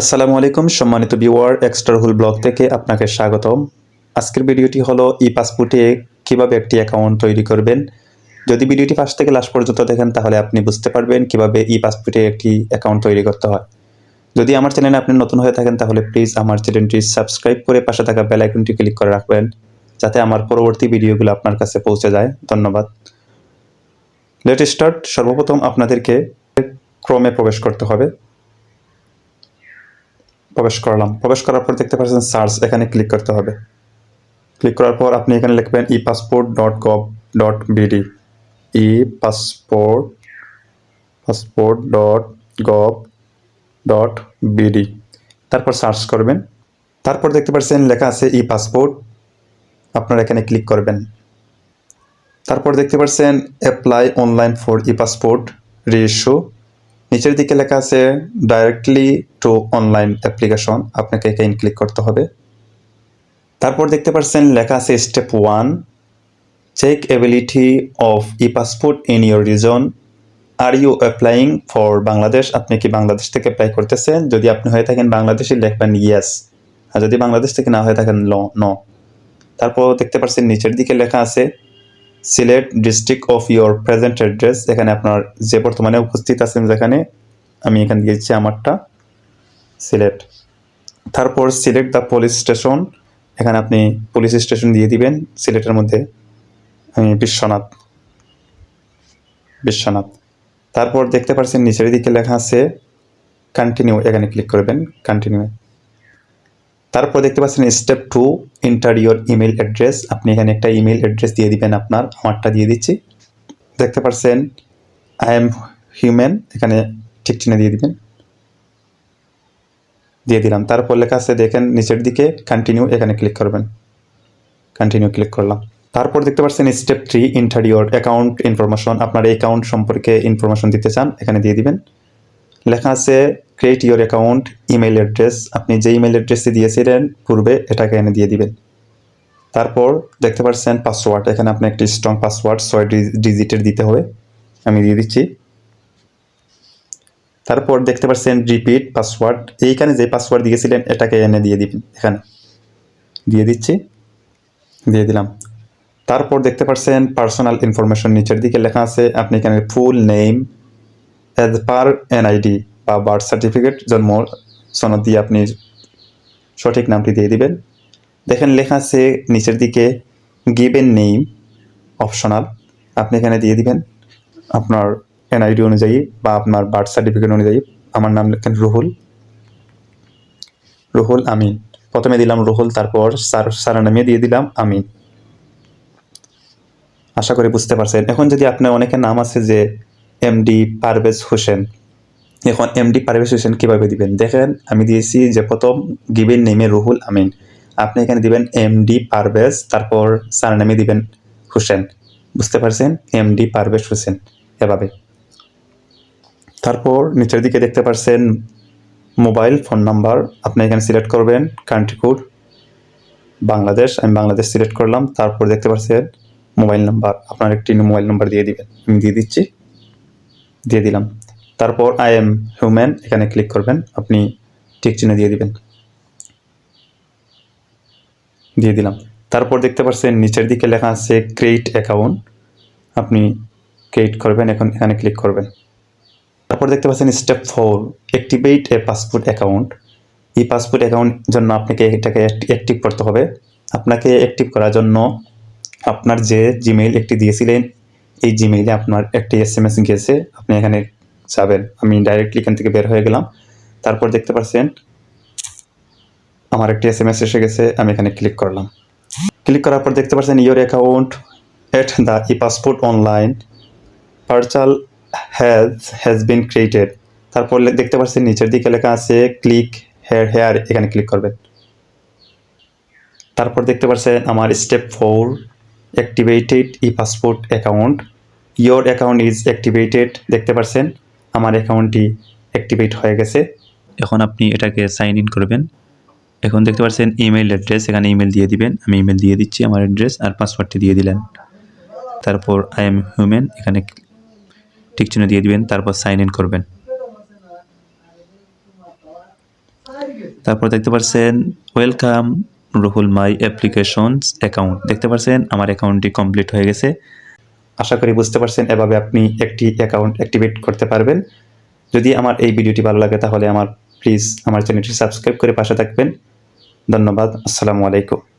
আসসালামু আলাইকুম সম্মানিত ভিউয়ার, এক্সট্রা হুল ব্লগ থেকে আপনাকে স্বাগতম। আজকের ভিডিওটি হলো ই পাসপোর্টে কীভাবে একটি অ্যাকাউন্ট তৈরি করবেন। যদি ভিডিওটি ফার্স্ট থেকে লাস্ট পর্যন্ত দেখেন, তাহলে আপনি বুঝতে পারবেন কীভাবে ই পাসপোর্টে একটি অ্যাকাউন্ট তৈরি করতে হয়। যদি আমার চ্যানেলে আপনি নতুন হয়ে থাকেন, তাহলে প্লিজ আমার চ্যানেলটি সাবস্ক্রাইব করে পাশে থাকা বেল আইকনটি ক্লিক করে রাখবেন, যাতে আমার পরবর্তী ভিডিওগুলো আপনার কাছে পৌঁছে যায়। ধন্যবাদ। লেট স্টার্ট সর্বপ্রথম আপনাদেরকে ক্রমে প্রবেশ করতে হবে। প্রবেশ করলাম। প্রবেশ করার পর দেখতে পাচ্ছেন সার্চ, এখানে ক্লিক করতে হবে। ক্লিক করার পর আপনি এখানে লিখবেন e passport dot gov dot BD e passport passport dot gov dot BD তারপর সার্চ করবেন। তারপর দেখতে পাচ্ছেন লেখা আছে ই পাসপোর্ট আপনারা এখানে ক্লিক করবেন। তারপর দেখতে পাচ্ছেন apply online for e passport reissue নিচের দিকে লেখা আছে ডাইরেক্টলি টু অনলাইন অ্যাপ্লিকেশন আপনাকে এখানে ক্লিক করতে হবে। তারপর দেখতে পাচ্ছেন লেখা আছে step one check ability of e passport in your region are you applying for Bangladesh আপনি কি বাংলাদেশ থেকে অ্যাপ্লাই করতেছেন? যদি আপনি হয়ে থাকেন বাংলাদেশি লিখবেন ইয়েস আর যদি বাংলাদেশ থেকে না হয়ে থাকেন, ল ন তারপর দেখতে পাচ্ছেন নিচের দিকে লেখা আছে Sylhet district of your present address. এখানে আপনার যে বর্তমানে উপস্থিত আছেন যেখানে, আমি এখানে দিয়েছি আমারটা, সিলেট। তারপর সিলেক্ট দ্য পুলিশ স্টেশন এখানে আপনি পুলিশ স্টেশন দিয়ে দিবেন, সিলেটের মধ্যে বিশ্বনাথ বিশ্বনাথ। তারপর দেখতে পাচ্ছেন নিচের দিকে লেখা আছে কন্টিনিউ এখানে ক্লিক করবেন কন্টিনিউ তারপর দেখতে পাচ্ছেন step two enter your email address আপনি এখানে একটা ইমেল অ্যাড্রেস দিয়ে দিবেন আপনার, আমারটা দিয়ে দিচ্ছি। দেখতে পাচ্ছেন আই এম হিউম্যান এখানে ঠিক চিহ্ন দিয়ে দিবেন। দিয়ে দিলাম। তারপর লেখা আছে, দেখেন, নিচের দিকে কন্টিনিউ এখানে ক্লিক করবেন। কন্টিনিউ ক্লিক করলাম। তারপর দেখতে পাচ্ছেন step three enter your account information আপনার অ্যাকাউন্ট সম্পর্কে ইনফরমেশন দিতে চান, এখানে দিয়ে দিবেন। লেখা আছে create your account email address আপনি যে ইমেল অ্যাড্রেসটি দিয়েছিলেন পূর্বে, এটাকে এনে দিয়ে দিবেন। তারপর দেখতে পাচ্ছেন পাসওয়ার্ড এখানে আপনি একটি স্ট্রং পাসওয়ার্ড ছয় ডিজিটের দিতে হবে। আমি দিয়ে দিচ্ছি। তারপর দেখতে পাচ্ছেন রিপিট পাসওয়ার্ড এইখানে যে পাসওয়ার্ড দিয়েছিলেন, এটাকে এনে দিয়ে দিবেন। এখানে দিয়ে দিচ্ছি। দিয়ে দিলাম। তারপর দেখতে পাচ্ছেন পার্সোনাল ইনফরমেশন নিচের দিকে লেখা আছে। আপনি এখানে full name as per NID বা বার্থ সার্টিফিকেট জন্ম সনদ দিয়ে আপনি সঠিক নামটি দিয়ে দিবেন। দেখেন লেখা আছে নিচের দিকে গিভেন নেম অপশনাল আপনি এখানে দিয়ে দিবেন আপনার এনআইডি অনুযায়ী বা আপনার বার্থ সার্টিফিকেট অনুযায়ী। আমার নাম লেখেন রুহুল। রুহুল আমিন। প্রথমে দিলাম রুহুল, তারপর সার স্যারের নামে দিয়ে দিলাম আমিন। আশা করি বুঝতে পারছেন। এখন যদি আপনার অনেকের নাম আছে যে এমডি পারভেজ হোসেন এখন এমডি পারভেজ হোসেন কীভাবে দিবেন? দেখেন, আমি দিয়েছি যে প্রথম গিভেন নেমে রুহুল আমিন। আপনি এখানে দিবেন এমডি পারভেজ তারপর স্যার নামে দিবেন হোসেন। বুঝতে পারছেন? এমডি পারভেজ হোসেন, এভাবে। তারপর নিচের দিকে দেখতে পারছেন মোবাইল ফোন নাম্বার আপনি এখানে সিলেক্ট করবেন কান্ট্রি কোড বাংলাদেশ, আমি বাংলাদেশ সিলেক্ট করলাম, তারপর দেখতে পাচ্ছেন মোবাইল নাম্বার আপনার একটি মোবাইল নাম্বার দিয়ে দিবেন। আমি দিয়ে দিচ্ছি, দিয়ে দিলাম। তারপর আই এম হিউম্যান এখানে ক্লিক করবেন, আপনি ঠিক চিহ্ন দিয়ে দিবেন। দিয়ে দিলাম। তারপর দেখতে পাচ্ছেন নিচের দিকে লেখা আছে ক্রিয়েট অ্যাকাউন্ট আপনি ক্রিয়েট করবেন, এখন এখানে ক্লিক করবেন। তারপর দেখতে পাচ্ছেন step four activate a passport account এই পাসপোর্ট অ্যাকাউন্ট জন্য আপনাকে এটাকে অ্যাক্টিভ করতে হবে। আপনাকে অ্যাক্টিভ করার জন্য আপনার যে জিমেইল একটি দিয়েছিলেন, এই জিমেইলে আপনার একটি এস এম এস গিয়েছে। আপনি এখানে যাবেন আমি ডাইরেক্টলি এখান থেকে বের হয়ে গেলাম। তারপর দেখতে পাচ্ছেন আমার একটি এস এম এস এসে গেছে, আমি এখানে ক্লিক করলাম। ক্লিক করার পর দেখতে পাচ্ছেন your account at the e passport online portal has has been created তারপর দেখতে পাচ্ছেন নিচের দিকে লেখা আছে ক্লিক হেয়ার হেয়ার এখানে ক্লিক করবেন। তারপর দেখতে পাচ্ছেন আমার step four activated e passport account your account is activated দেখতে পাচ্ছেন আমার অ্যাকাউন্টটি অ্যাক্টিভেট হয়ে গেছে। এখন আপনি এটাকে সাইন ইন করবেন। এখন দেখতে পাচ্ছেন ইমেল অ্যাড্রেস এখানে ইমেল দিয়ে দিবেন। আমি ইমেল দিয়ে দিচ্ছি আমার অ্যাড্রেস আর পাসওয়ার্ডটি দিয়ে দিলেন তারপর আই এম হিউম্যান এখানে ঠিক চিহ্ন দিয়ে দিবেন, তারপর সাইন ইন করবেন। তারপর দেখতে পাচ্ছেন welcome Ruhul my applications account দেখতে পাচ্ছেন, আমার অ্যাকাউন্টটি কমপ্লিট হয়ে গেছে। আশা করি বুঝতে পারছেন, এভাবে আপনি একটি অ্যাকাউন্ট অ্যাক্টিভেট করতে পারবেন। যদি আমার এই ভিডিওটি ভালো লাগে, তাহলে আমার প্লিজ আমার চ্যানেলটি সাবস্ক্রাইব করে পাশে থাকবেন। ধন্যবাদ, আসসালামু আলাইকুম।